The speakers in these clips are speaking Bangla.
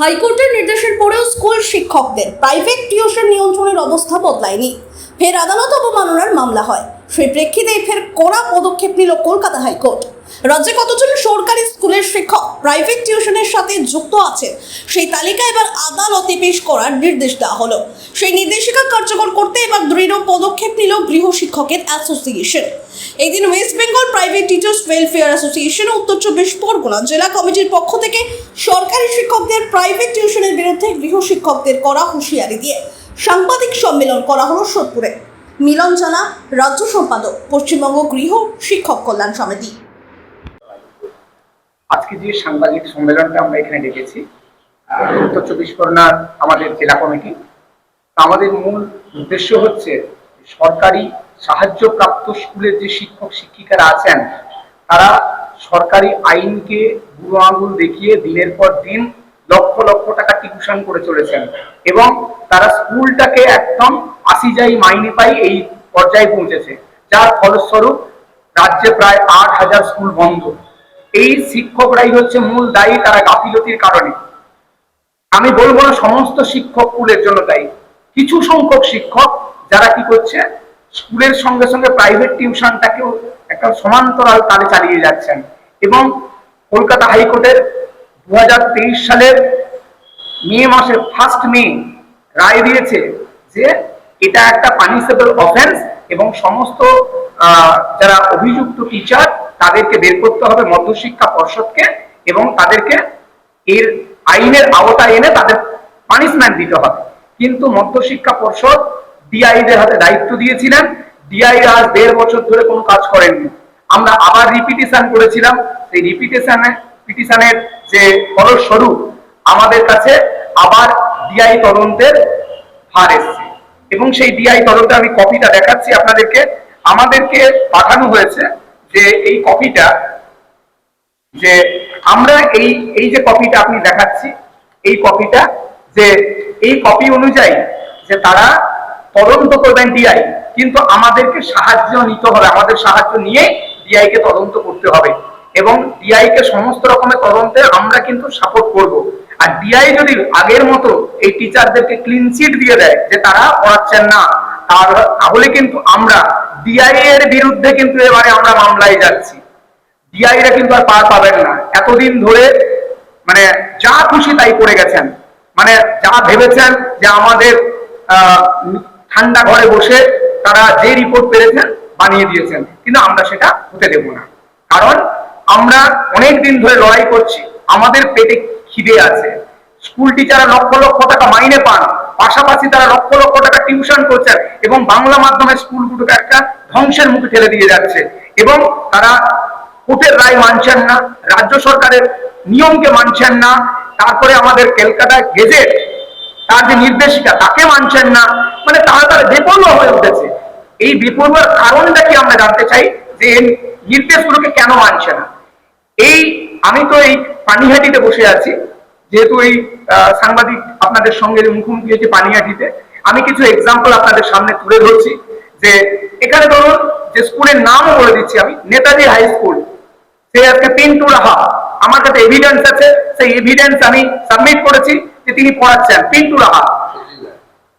হাইকোর্টের নির্দেশের পরেও স্কুল শিক্ষকদের প্রাইভেট টিউশন নিয়ন্ত্রণের অবস্থা বদলায়নি। ফের আদালত অবমাননার মামলা হয়। সেই প্রেক্ষিতে ফের কড়া পদক্ষেপ নিল কলকাতা হাইকোর্ট। রাজ্যে কতজন সরকারি প্রাইভেট টিউশনের সাথে যুক্ত আছে। সেই তালিকা এবার আদালতে পেশ করার নির্দেশ দেওয়া হলো। সেই নির্দেশিকা কার্যকর করতে এবার দৃঢ় পদক্ষেপ নিল গৃহ শিক্ষকের অ্যাসোসিয়েশন। এই দিন West Bengal private teachers welfare association Uttar Chabbish Pargana জেলা কমিটির পক্ষ থেকে সরকারি শিক্ষকদের প্রাইভেট টিউশনের বিরুদ্ধে গৃহ শিক্ষকদের করা হুঁশিয়ারি দিয়ে সাংবাদিক সম্মেলন করা হলো সোদপুরে। মিলন জানা, রাজ্য সম্পাদক, পশ্চিমবঙ্গ গৃহ শিক্ষক কল্যাণ সমিতি। আজকে যে সাংবাদিক সম্মেলনটা আমরা এখানে ডেকেছি উত্তর চব্বিশ পরগনার আমাদের জেলা কমিটি আমাদের মূল উদ্দেশ্য হচ্ছে সরকারি সাহায্যপ্রাপ্ত স্কুলের যে শিক্ষক শিক্ষিকারা আছেন, তারা সরকারি আইনকে বুড়ো আঙুল দেখিয়ে দিনের পর দিন লক্ষ লক্ষ টাকা টিউশন করে চলেছেন এবং তারা স্কুলটাকে একদম আসি যাই মাইনে পাই এই পর্যায়ে পৌঁছেছে, যার ফলস্বরূপ রাজ্যে প্রায় আট হাজার স্কুল বন্ধ। এই শিক্ষকরাই হচ্ছে মূল দায়ী তারা গাফিলতির কারণে। আমি বলব না সমস্ত শিক্ষক স্কুলের জন্য দায়ী। কিছু সংখ্যক শিক্ষক যারা কি করছে, স্কুলের সঙ্গে সঙ্গে প্রাইভেট টিউশনটাকেও একটা সমান্তরাল তালে চালিয়ে যাচ্ছেন এবং কলকাতা হাইকোর্টের দু হাজার তেইশ সালের মে মাসের ফার্স্ট মে রায় দিয়েছে যে এটা একটা পানিশেবল অফেন্স এবং সমস্ত যারা অভিযুক্ত টিচার তাদেরকে বের করতে হবে মধ্যশিক্ষা পর্ষদকে এবং তাদেরকে এর আইনের আওতায় এনে তাদের পানিশমেন্ট দিতে হবে। কিন্তু মধ্যশিক্ষা পর্ষদ ডিআইদের হাতে দায়িত্ব দিয়েছিলেন। ডিআই আজ দেড় বছর ধরে কোনো কাজ করেননি। আমরা আবার রিপিটিশন করেছিলাম। সেই রিপিটেশনে পিটিশনের যে ফলস্বরূপ আমাদের কাছে আবার ডিআই তদন্তের ভার এসছে। এবং সেই ডিআই তদন্তে আমি কপিটা দেখাচ্ছি আপনাদেরকে। আমাদেরকে পাঠানো হয়েছে যে এই কপিটা, যে আমরা এই এই যে কপিটা আপনি দেখাচ্ছি, এই কপিটা, যে এই কপি অনুযায়ী যে তারা তদন্ত করবেন ডিআই কিন্তু আমাদেরকে সাহায্য নিতে হবে, আমাদের সাহায্য নিয়ে ডিআই কে তদন্ত করতে হবে। এবং ডিআই কে সমস্ত রকমের তদন্তে আমরা কিন্তু সাপোর্ট করব। আর ডিআই যদি আগের মতো এই টিচারদেরকে ক্লিন চিট দিয়ে দেয় যে তারা পড়াচ্ছেন না তাহলে কিন্তু আমরা ডিআই এর বিরুদ্ধে কিন্তু এবারে আমরা মামলায় যাচ্ছি। ডিআইরা কিন্তু আর পার পাবেন না। এতদিন ধরে মানে যা খুশি তাই করে গেছেন। মানে যা ভেবেছেন যে আমাদের ঠান্ডা ঘরে বসে তারা যে রিপোর্ট পেরেছেন বানিয়ে দিয়েছেন। কিন্তু আমরা সেটা হতে দেব না। কারণ আমরা অনেক দিন ধরে লড়াই করছি। আমাদের পেটে খিদে আছে। স্কুল টিচাররা লক্ষ লক্ষ টাকা মাইনে পান। পাশাপাশি তারা লক্ষ লক্ষ টাকা টিউশন করছেন এবং বাংলা মাধ্যমের স্কুলগুলোকে একটা ধ্বংসের মুখে ঠেলে দিয়ে যাচ্ছে। এবং তারা কোর্টের রায় মানছেন না, রাজ্য সরকারের নিয়মকে মানছেন না, তারপরে আমাদের ক্যালকাটা গেজেট তার যে নির্দেশিকা তাকে মানছেন না মানে তারা তারা বেপরোয়া হয়ে উঠেছে। এই বেপরোয়ার কারণটা কি আমরা জানতে চাই যে নির্দেশগুলোকে কেন মানছে না? এই আমি তো এই পানিহাটিতে বসে আছি, যেহেতু এই সাংবাদিক আপনাদের সঙ্গে মুখোমুখি হয়েছে পানিহাটিতে আমি কিছু এক্সাম্পল আপনাদের সামনে তুলে ধরছি যে এখানে ধরুন যে স্কুলের নামও বলে দিচ্ছি আমি, নেতাজি হাই স্কুল সে আজকে পিন্টু রাহা। আমার কাছে এভিডেন্স আছে, সেই এভিডেন্স আমি সাবমিট করেছি যে তিনি পড়াচ্ছেন, পিন্টু রাহা।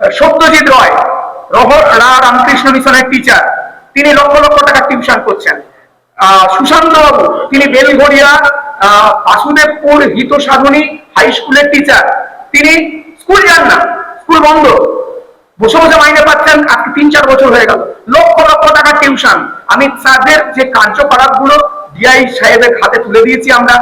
সত্যজিৎ রয় রহ রা রামকৃষ্ণ মিশনের টিচার তিনি লক্ষ লক্ষ টাকা টিউশন করছেন। সুশান্ত বাবু তিনি বেলঘড়িয়া বাসুদেবপুর হিত সাধনী হাই স্কুলের টিচার তিনি স্কুল যান না, স্কুল বন্ধ। বসে বসে মাইনে পাচ্ছেন, আজকে তিন চার বছর হয়ে গেল। লক্ষ লক্ষ টাকা টিউশন। আমি তাদের যে কার্যকলাপগুলো ডিআই সাহেবের হাতে তুলে দিয়েছি আমরা,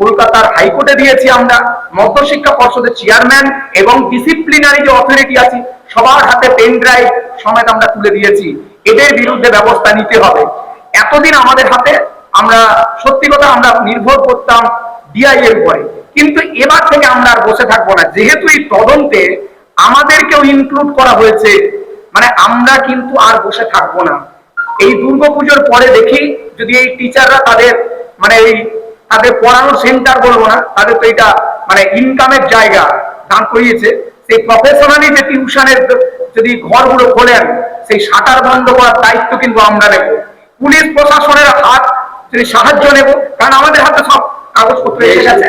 কলকাতার হাইকোর্টে দিয়েছি আমরা মধ্যশিক্ষা পর্ষদের চেয়ারম্যান এবং ডিসিপ্লিনারি যে অথরিটি আছে, সবার হাতে পেন ড্রাইভ সমেত আমরা তুলে দিয়েছি। এদের বিরুদ্ধে ব্যবস্থা নিতে হবে। এতদিন আমাদের হাতে আমরা, সত্যি কথা আমরা নির্ভর করতাম ডিআই এর উপরে। কিন্তু এবার থেকে আমরা আর বসে থাকব না। যেহেতু এই তদন্তে আমাদেরকেও ইনক্লুড করা হয়েছে মানে আমরা কিন্তু আর বসে থাকব না। এই দুর্গাপুজোর পরে দেখি যদি এই টিচাররা তাদের মানে এই তাদের পড়ানোর সেন্টার বলব না, তাদের তো এটা মানে ইনকামের জায়গা দান করিয়েছে। সেই প্রফেশনালি যে টিউশনের যদি ঘরগুলো খোলেন, সেই শাটার বন্ধ করার দায়িত্ব কিন্তু আমরা নেব। পুলিশ প্রশাসনের হাত যদি সাহায্য নেব, কারণ আমাদের হাতে সব কাগজপত্র এসে গেছে।